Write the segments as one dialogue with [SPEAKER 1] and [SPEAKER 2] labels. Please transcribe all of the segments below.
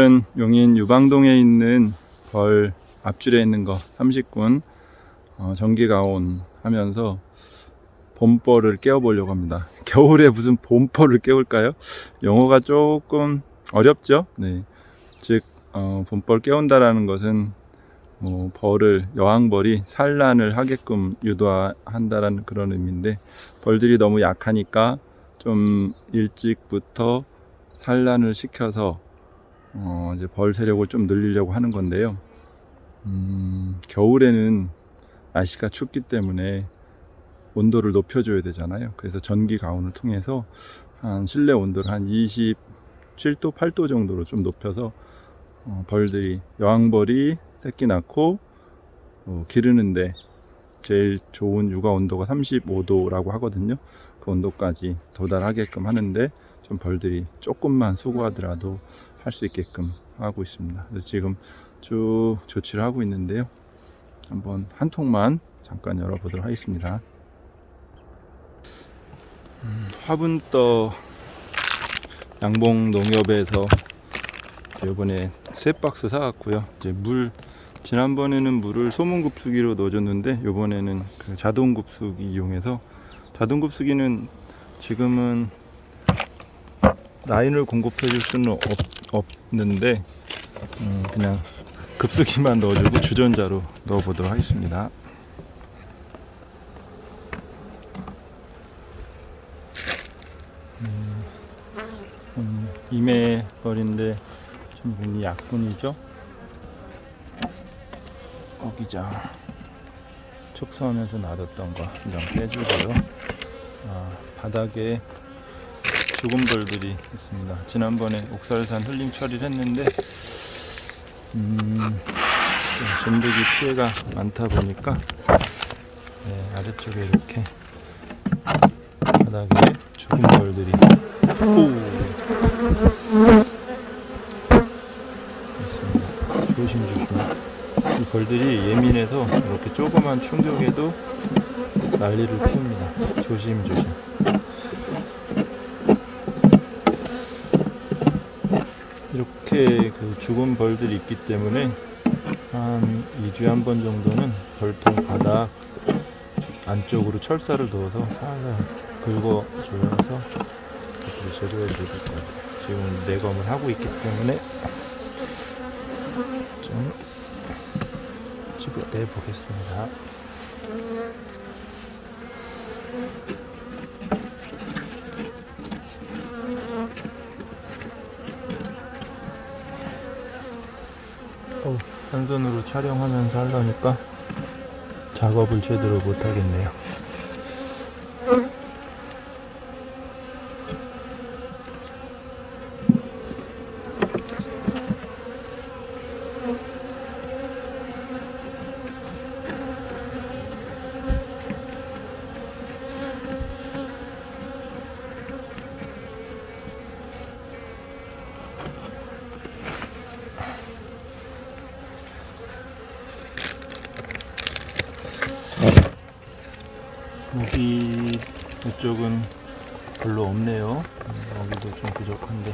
[SPEAKER 1] 오늘은 용인 유방동에 있는 벌 앞줄에 있는 거 30군 어, 전기 가온 하면서 봄벌을 깨워보려고 합니다. 겨울에 무슨 봄벌을 깨울까요? 영어가 조금 어렵죠? 네. 즉, 어, 봄벌 깨운다라는 것은 뭐 벌을 여왕벌이 산란을 하게끔 유도한다라는 그런 의미인데 벌들이 너무 약하니까 좀 일찍부터 산란을 시켜서 어, 이제 벌 세력을 좀 늘리려고 하는 건데요. 음, 겨울에는 날씨가 춥기 때문에 온도를 높여줘야 되잖아요. 그래서 전기 가온을 통해서 한 실내 온도를 한 27도, 8도 정도로 좀 높여서 어, 벌들이 여왕벌이 새끼 낳고 어, 기르는데 제일 좋은 육아 온도가 35도라고 하거든요. 그 온도까지 도달하게끔 하는데 좀 벌들이 조금만 수고하더라도 할 수 있게끔 하고 있습니다. 그래서 지금 쭉 조치를 하고 있는데요. 한번 한 통만 잠깐 열어보도록 하겠습니다. 음, 화분떠 양봉 농협에서 이번에 세 박스 사왔고요. 이제 물 지난번에는 물을 소문 급수기로 넣어줬는데 이번에는 그 자동 급수기 이용해서 자동 급수기는 지금은 라인을 공급해 줄 수는 없, 없는데 음, 그냥 급수기만 넣어주고 주전자로 넣어보도록 하겠습니다. 음, 음, 이매벌인데 좀 눈이 약분이죠. 어기장 촉수하면서 놔뒀던 거 그냥 빼주고요. 아, 바닥에 죽은 벌들이 있습니다. 지난번에 옥살산 흘림 처리를 했는데 음, 좀 전대기 피해가 많다 보니까 네, 아래쪽에 이렇게 바닥에 죽은 벌들이 오 있습니다. 조심조심. 이 벌들이 예민해서 이렇게 조그만 충격에도 난리를 피웁니다. 조심조심. 이렇게 그 죽은 벌들이 있기 때문에 한 2주에 한 번 정도는 벌통 바닥 안쪽으로 철사를 넣어서 살살 긁어줘서 제거해 줘야 될것 같아요. 지금 내검을 하고 있기 때문에 좀 집어내 보겠습니다. 어, 한 손으로 촬영하면서 하려니까 작업을 제대로 못 하겠네요. 여기 이쪽은 별로 없네요. 음, 여기도 좀 부족한데.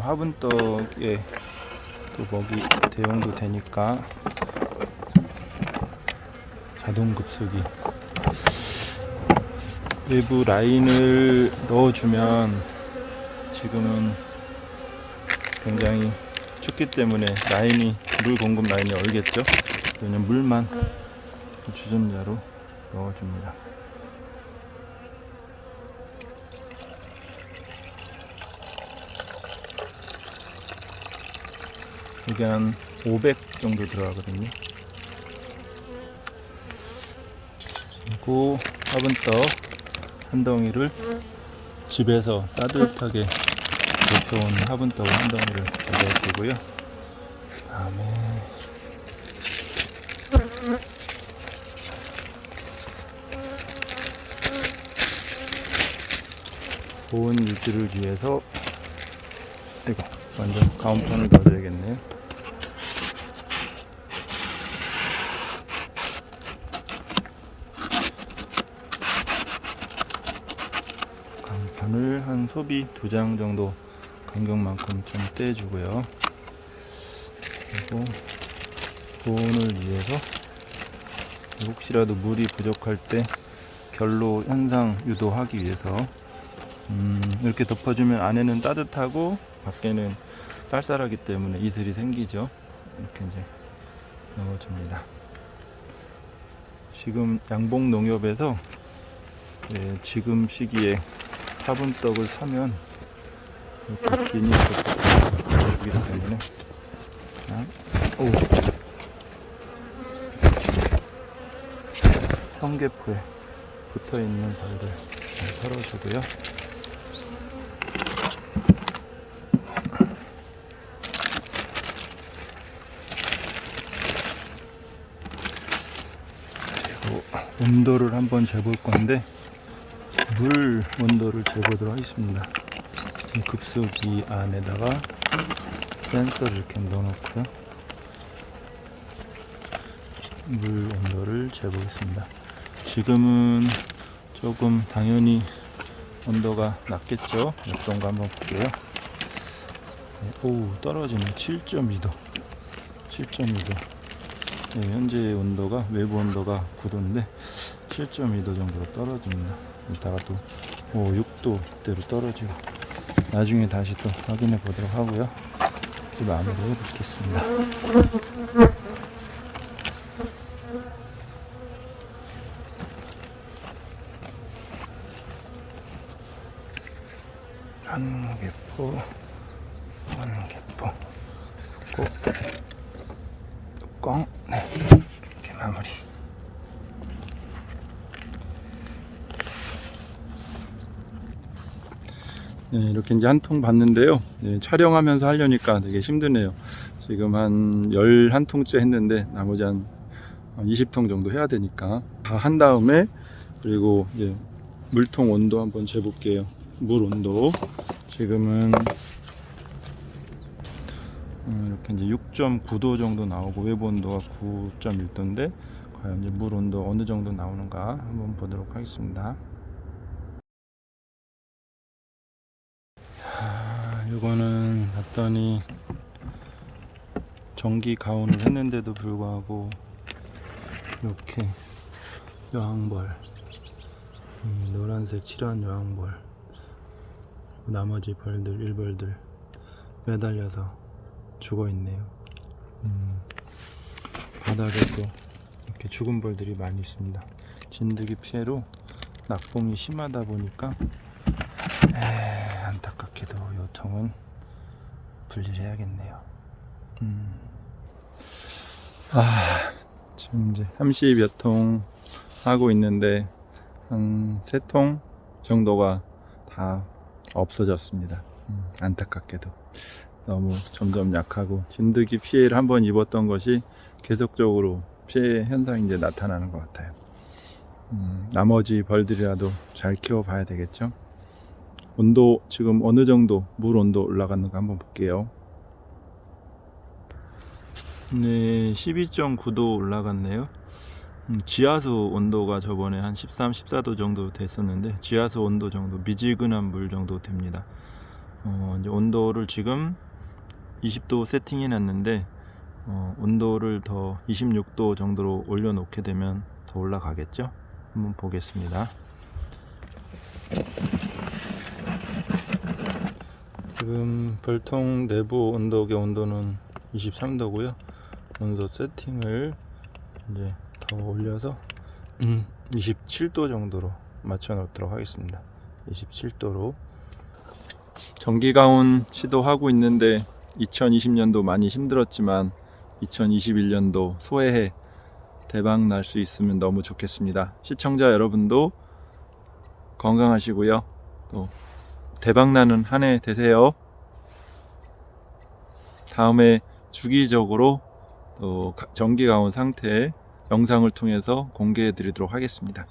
[SPEAKER 1] 화분떡에 또 먹이 대용도 되니까 자동 급수기 외부 라인을 넣어주면 지금은 굉장히 춥기 때문에 라인이 물 공급 라인이 얼겠죠. 그냥 물만 주전자로 넣어줍니다. 이게 한 500 정도 들어가거든요. 그리고 화분떡 한 덩이를 집에서 따뜻하게 데펴온 화분떡 한 덩이를 넣어주고요. 다음에 보온 유지를 위해서 이거 완전 가운판을 넣어줘야겠네요. 가운판을 한 소비 두 장 정도 간격만큼 좀 떼주고요. 그리고 보온을 위해서 혹시라도 물이 부족할 때 결로 현상 유도하기 위해서 음, 이렇게 덮어주면 안에는 따뜻하고 밖에는 쌀쌀하기 때문에 이슬이 생기죠. 이렇게 이제 넣어줍니다. 지금 양봉 농협에서 예, 지금 시기에 화분떡을 사면 이렇게 비닐로 주기 때문에. 자, 오 청계포에 붙어 있는 벌들 잘 털어주고요. 온도를 한번 재볼 건데 물 온도를 재보도록 하겠습니다. 이 급수기 안에다가 센서를 이렇게 넣어놓고요. 물 온도를 재보겠습니다. 지금은 조금 당연히 온도가 낮겠죠. 몇 도인가 한번 볼게요. 네, 오 떨어지네. 7.2도. 7.2도. 네, 현재 온도가 외부 온도가 9도인데 7.2도 정도로 떨어집니다. 이따가 또 오, 6도대로 떨어지고 나중에 다시 또 확인해 보도록 하고요. 이렇게 마무리해 뵙겠습니다. 한개포, 한개포, 꼭, 뚜껑, 네, 이렇게 마무리. 네, 이렇게 이제 한 통 봤는데요. 네, 촬영하면서 하려니까 되게 힘드네요. 지금 한 11통째 했는데 나머지 한 20통 정도 해야 되니까 다 한 다음에 그리고 이제 물통 온도 한번 재볼게요. 물 온도 지금은 음, 이렇게 이제 6.9도 정도 나오고 외부 온도가 9.1도인데 과연 이제 물 온도 어느 정도 나오는가 한번 보도록 하겠습니다. 이거는 봤더니 전기 가온을 했는데도 불구하고 이렇게 여왕벌 이 노란색 칠한 여왕벌 나머지 벌들 일벌들 매달려서 죽어 있네요. 음, 바닥에도 이렇게 죽은 벌들이 많이 있습니다. 진드기 피해로 낙봉이 심하다 보니까 에, 안타깝게도 요 통은 분리해야겠네요. 음. 아, 지금 이제 30여 통 하고 있는데 한세통 정도가 다 없어졌습니다. 음, 안타깝게도 너무 점점 약하고 진드기 피해를 한번 입었던 것이 계속적으로 피해 현상이 이제 나타나는 것 같아요. 음, 나머지 벌들이라도 잘 키워봐야 되겠죠. 온도 지금 어느 정도 물 온도 올라갔는가 한번 볼게요. 네, 12.9도 올라갔네요. 음, 지하수 온도가 저번에 한 13, 14도 정도 됐었는데 지하수 온도 정도 미지근한 물 정도 됩니다. 어, 이제 온도를 지금 20도 세팅해 놨는데 어, 온도를 더 26도 정도로 올려 놓게 되면 더 올라가겠죠? 한번 보겠습니다. 지금 벌통 내부 온도계 온도는 23도고요. 온도 세팅을 이제 더 올려서 음, 27도 정도로 맞춰 놓도록 하겠습니다. 27도로 전기 가온 시도하고 있는데 2020년도 많이 힘들었지만 2021년도 소해해 대박 날 수 있으면 너무 좋겠습니다. 시청자 여러분도 건강하시고요. 또 대박 나는 한 해 되세요. 다음에 주기적으로 또 가- 전기 가온 상태 영상을 통해서 공개해 드리도록 하겠습니다.